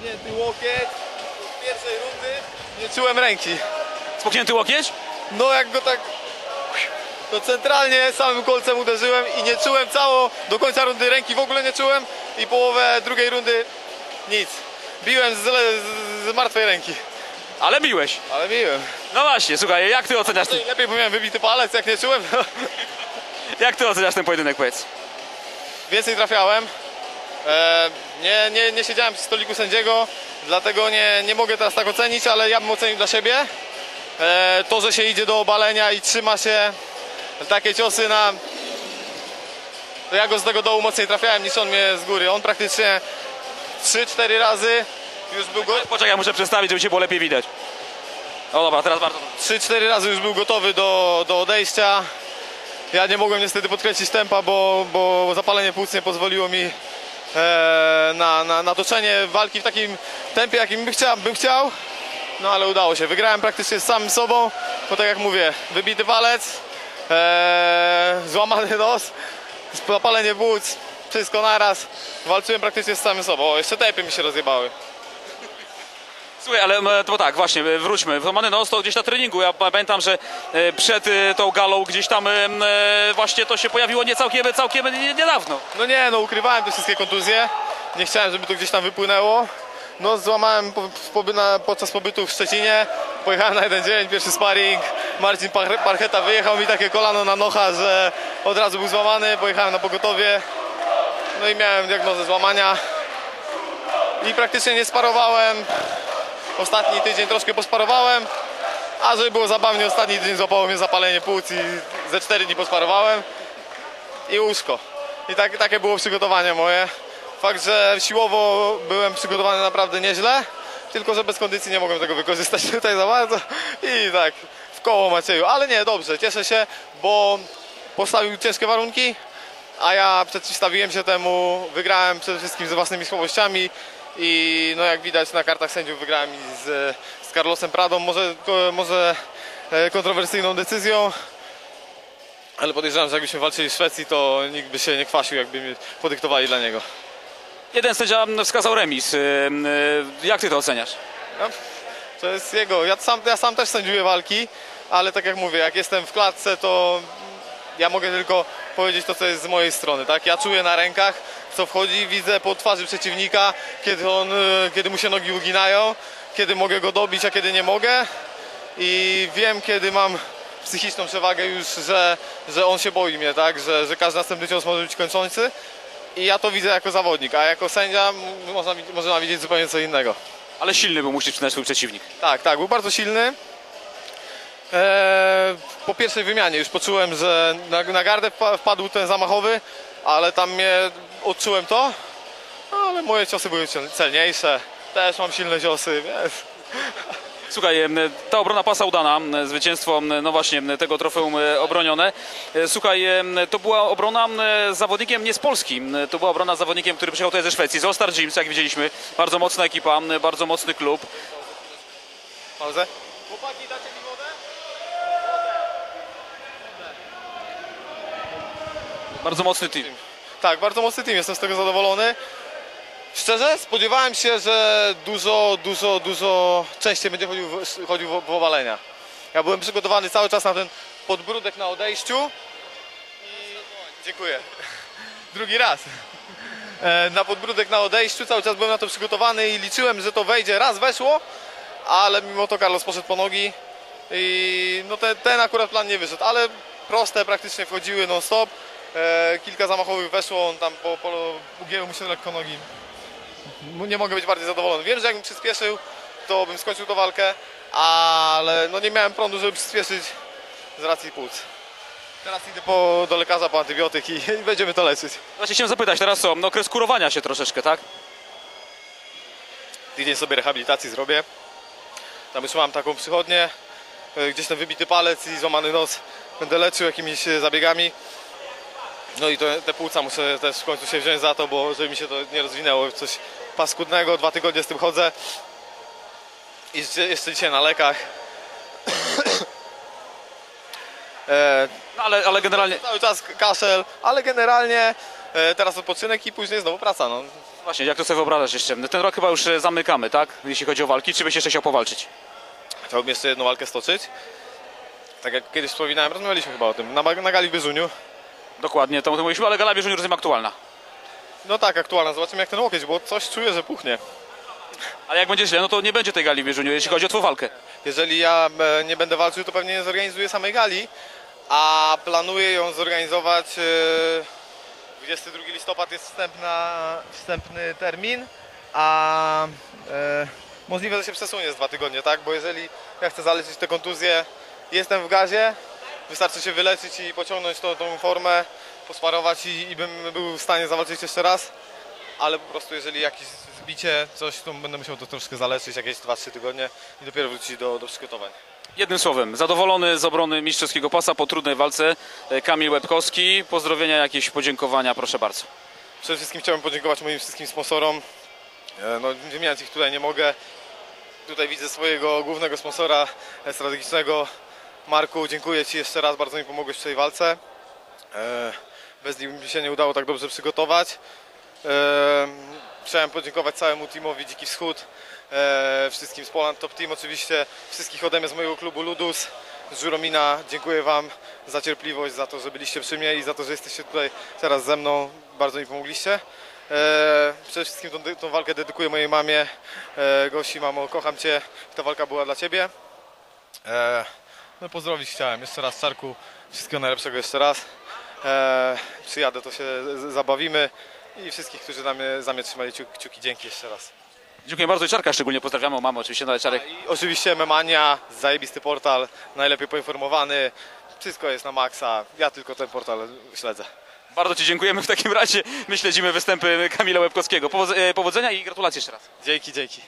Spuchnięty łokieć. Z pierwszej rundy nie czułem ręki. Spuchnięty łokieć? No jak go tak... To centralnie samym kolcem uderzyłem i nie czułem cało, do końca rundy ręki w ogóle nie czułem i połowę drugiej rundy nic. Biłem z, z, z martwej ręki, Ale biłeś. ale biłem. No właśnie, słuchaj, jak ty oceniasz, i lepiej bo miałem wybity palec, jak nie czułem. No. jak ty oceniasz ten pojedynek, powiedz? Więcej trafiałem. E, nie, nie, nie siedziałem przy stoliku sędziego, dlatego nie, nie mogę teraz tak ocenić, ale ja bym ocenił dla siebie. E, to, że się idzie do obalenia i trzyma się takie ciosy na... To ja go z tego dołu mocniej trafiałem niż on mnie z góry. On praktycznie 3-4 razy już był go... Poczekaj, muszę przestawić, żeby cię było lepiej widać. O dobra, teraz bardzo. 3-4 razy już był gotowy do, do odejścia. Ja nie mogłem niestety podkręcić tempa, bo, bo zapalenie płuc nie pozwoliło mi na, na, na toczenie walki w takim tempie, jakim bym chciał, bym chciał. No ale udało się. Wygrałem praktycznie z samym sobą, bo tak jak mówię, wybity palec, e, złamany nos, zapalenie płuc, wszystko naraz. Walczyłem praktycznie z samym sobą. O, jeszcze tepy mi się rozjebały. Słuchaj, ale m, to tak, właśnie, e, wróćmy. Złamany nos to gdzieś na treningu. Ja pamiętam, że e, przed e, tą galą gdzieś tam e, e, właśnie to się pojawiło nie całkiem, całkiem nie- niedawno. No nie, no ukrywałem te wszystkie kontuzje. Nie chciałem, żeby to gdzieś tam wypłynęło. No złamałem po, poby, na, podczas pobytu w Szczecinie. Pojechałem na jeden dzień, pierwszy sparring. Marcin Par- Parcheta wyjechał mi takie kolano na nocha, że od razu był złamany. Pojechałem na pogotowie. No i miałem diagnozę złamania. I praktycznie nie sparowałem. Ostatni tydzień troszkę posparowałem. A żeby było zabawnie, ostatni tydzień złapało mnie zapalenie płuc i ze 4 dni posparowałem i łóżko. I tak, takie było przygotowanie moje. Fakt, że siłowo byłem przygotowany naprawdę nieźle, tylko że bez kondycji nie mogłem tego wykorzystać tutaj za bardzo i tak w koło Macieju. Ale nie, dobrze, cieszę się, bo postawił ciężkie warunki, a ja przeciwstawiłem się temu, wygrałem przede wszystkim ze własnymi słabościami i no jak widać na kartach sędziów wygrałem z, z Carlosem Pradą, może, może e, kontrowersyjną decyzją, ale podejrzewam, że jakbyśmy walczyli w Szwecji, to nikt by się nie kwasił, jakby mi podyktowali dla niego. Jeden sędzia wskazał remis. E, e, Jak ty to oceniasz? No, to jest jego. Ja sam, ja sam też sędziuję walki, ale tak jak mówię, jak jestem w klatce, to ja mogę tylko powiedzieć to, co jest z mojej strony. Tak? Ja czuję na rękach, co wchodzi, widzę po twarzy przeciwnika, kiedy, on, y, kiedy mu się nogi uginają, kiedy mogę go dobić, a kiedy nie mogę. I wiem, kiedy mam psychiczną przewagę już, że, że on się boi mnie, tak? że, że każdy następny cios może być kończący. I ja to widzę jako zawodnik, a jako sędzia można, można widzieć zupełnie co innego. Ale silny był, musisz przyznać swój przeciwnik. Tak, tak, był bardzo silny. Eee, po pierwszej wymianie już poczułem, że na, na gardę wpa- wpadł ten zamachowy, ale tam mnie odczułem to. Ale moje ciosy były celniejsze. Też mam silne ciosy, wiesz. Słuchaj, ta obrona pasa udana, zwycięstwo, no właśnie, tego trofeum e, obronione. E, Słuchaj, to była obrona z zawodnikiem nie z Polski, to była obrona z zawodnikiem, który przyjechał tutaj ze Szwecji, z All Star Gyms, jak widzieliśmy. Bardzo mocna ekipa, bardzo mocny klub. Pauzę. Chłopaki, dacie mi wodę? Bardzo mocny team. Tak, bardzo mocny team, jestem z tego zadowolony. Szczerze, spodziewałem się, że dużo, dużo, dużo częściej będzie chodził, chodził w owalenia. Ja byłem przygotowany cały czas na ten podbródek na odejściu. I... Dziękuję. Drugi raz. E, Na podbródek na odejściu, cały czas byłem na to przygotowany i liczyłem, że to wejdzie. Raz weszło, ale mimo to Carlos poszedł po nogi i no ten, ten akurat plan nie wyszedł, ale proste praktycznie wchodziły non stop. E, kilka zamachowych weszło, on tam po, po ugięły mu się lekko nogi. Nie mogę być bardziej zadowolony. Wiem, że jakbym przyspieszył, to bym skończył tę walkę, ale no nie miałem prądu, żeby przyspieszyć z racji płuc. Teraz idę po, do lekarza po antybiotyk i, i będziemy to leczyć. Właśnie chciałem zapytać teraz co, no okres kurowania się troszeczkę, tak? Tydzień sobie rehabilitacji zrobię. Tam już mam taką przychodnię, e, gdzieś ten wybity palec i złamany nos. Będę leczył jakimiś e, zabiegami. No i to, te płuca muszę też w końcu się wziąć za to, bo żeby mi się to nie rozwinęło coś paskudnego. Dwa tygodnie z tym chodzę. I jeszcze, jeszcze dzisiaj na lekach. e, No ale, ale generalnie, cały czas kaszel, ale generalnie e, teraz odpoczynek i później znowu praca. No. Właśnie, jak to sobie wyobrażasz jeszcze? Ten rok chyba już e, zamykamy, tak? Jeśli chodzi o walki, czy byś jeszcze chciał powalczyć? Chciałbym jeszcze jedną walkę stoczyć. Tak jak kiedyś wspominałem, rozmawialiśmy chyba o tym, na, na gali w Byzuniu. Dokładnie, to mówiliśmy, ale Gala Bieżuniu rozumiem aktualna. No tak, aktualna, zobaczymy jak ten łokieć, bo coś czuję, że puchnie. Ale jak będzie źle, no to nie będzie tej Gali Bieżuniu, jeśli chodzi o twoją walkę. Jeżeli ja e, nie będę walczył, to pewnie nie zorganizuję samej gali, a planuję ją zorganizować. e, 22 listopad jest wstępna, wstępny termin, a e, możliwe, że się przesunie z dwa tygodnie, tak? Bo jeżeli ja chcę zaleczyć te kontuzje, jestem w gazie, wystarczy się wyleczyć i pociągnąć tą, tą formę, posparować i, i bym był w stanie zawalczyć jeszcze raz. Ale po prostu jeżeli jakieś zbicie, coś, to będę musiał to troszkę zaleczyć, jakieś 2-3 tygodnie i dopiero wrócić do, do przygotowań. Jednym słowem, zadowolony z obrony mistrzowskiego pasa po trudnej walce e, Kamil Łebkowski. Pozdrowienia, jakieś podziękowania, proszę bardzo. Przede wszystkim chciałbym podziękować moim wszystkim sponsorom. E, No, wymieniać ich tutaj nie mogę. Tutaj widzę swojego głównego sponsora strategicznego. Marku, dziękuję Ci jeszcze raz, bardzo mi pomogłeś w tej walce. E, Bez nich mi się nie udało tak dobrze przygotować. E, Chciałem podziękować całemu teamowi Dziki Wschód, e, wszystkim z Poland Top Team oczywiście, wszystkich ode mnie z mojego klubu Ludus, z Żuromina. Dziękuję Wam za cierpliwość, za to, że byliście przy mnie i za to, że jesteście tutaj teraz ze mną. Bardzo mi pomogliście. Przede wszystkim tą, tą walkę dedykuję mojej mamie. Gosi, mamo, kocham Cię. Ta walka była dla Ciebie. No pozdrowić chciałem jeszcze raz Czarku. Wszystkiego najlepszego jeszcze raz. E, przyjadę, to się zabawimy. I wszystkich, którzy na mnie, za mnie trzymali kciuki, dzięki jeszcze raz. Dziękuję bardzo i Czarka szczególnie pozdrawiamy, o mamę oczywiście, ale Czarek I oczywiście Memania, zajebisty portal, najlepiej poinformowany. Wszystko jest na maksa. Ja tylko ten portal śledzę. bardzo Ci dziękujemy w takim razie. My śledzimy występy Kamila Łebkowskiego. Powodz- e, Powodzenia i gratulacje jeszcze raz. Dzięki, dzięki.